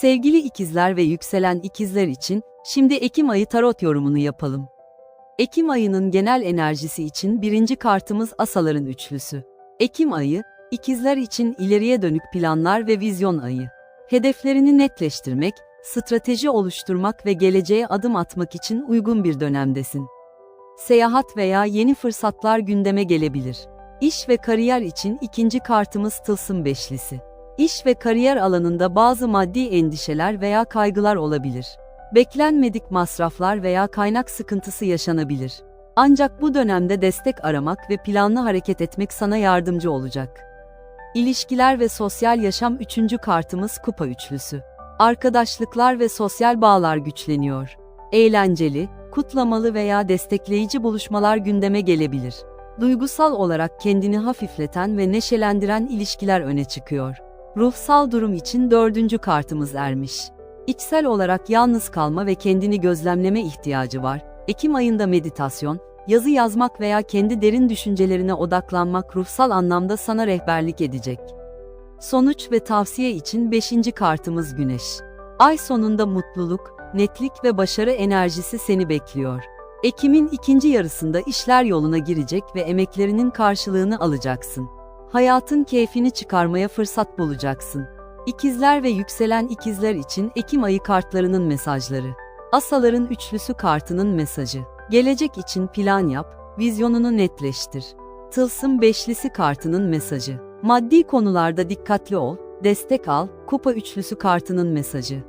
Sevgili ikizler ve yükselen ikizler için şimdi Ekim ayı tarot yorumunu yapalım. Ekim ayının genel enerjisi için birinci kartımız asaların üçlüsü. Ekim ayı, ikizler için ileriye dönük planlar ve vizyon ayı. Hedeflerini netleştirmek, strateji oluşturmak ve geleceğe adım atmak için uygun bir dönemdesin. Seyahat veya yeni fırsatlar gündeme gelebilir. İş ve kariyer için ikinci kartımız tılsım beşlisi. İş ve kariyer alanında bazı maddi endişeler veya kaygılar olabilir. Beklenmedik masraflar veya kaynak sıkıntısı yaşanabilir. Ancak bu dönemde destek aramak ve planlı hareket etmek sana yardımcı olacak. İlişkiler ve sosyal yaşam üçüncü kartımız kupa üçlüsü. Arkadaşlıklar ve sosyal bağlar güçleniyor. Eğlenceli, kutlamalı veya destekleyici buluşmalar gündeme gelebilir. Duygusal olarak kendini hafifleten ve neşelendiren ilişkiler öne çıkıyor. Ruhsal durum için dördüncü kartımız ermiş. İçsel olarak yalnız kalma ve kendini gözlemleme ihtiyacı var. Ekim ayında meditasyon, yazı yazmak veya kendi derin düşüncelerine odaklanmak ruhsal anlamda sana rehberlik edecek. Sonuç ve tavsiye için beşinci kartımız Güneş. Ay sonunda mutluluk, netlik ve başarı enerjisi seni bekliyor. Ekim'in ikinci yarısında işler yoluna girecek ve emeklerinin karşılığını alacaksın. Hayatın keyfini çıkarmaya fırsat bulacaksın. İkizler ve yükselen ikizler için Ekim ayı kartlarının mesajları. Asaların üçlüsü kartının mesajı. Gelecek için plan yap, vizyonunu netleştir. Tılsım beşlisi kartının mesajı. Maddi konularda dikkatli ol, destek al, kupa üçlüsü kartının mesajı.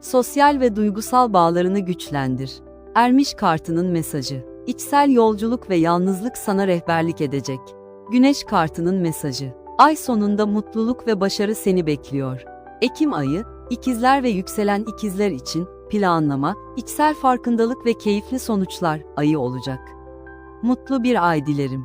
Sosyal ve duygusal bağlarını güçlendir. Ermiş kartının mesajı. İçsel yolculuk ve yalnızlık sana rehberlik edecek. Güneş kartının mesajı. Ay sonunda mutluluk ve başarı seni bekliyor. Ekim ayı, ikizler ve yükselen ikizler için planlama, içsel farkındalık ve keyifli sonuçlar ayı olacak. Mutlu bir ay dilerim.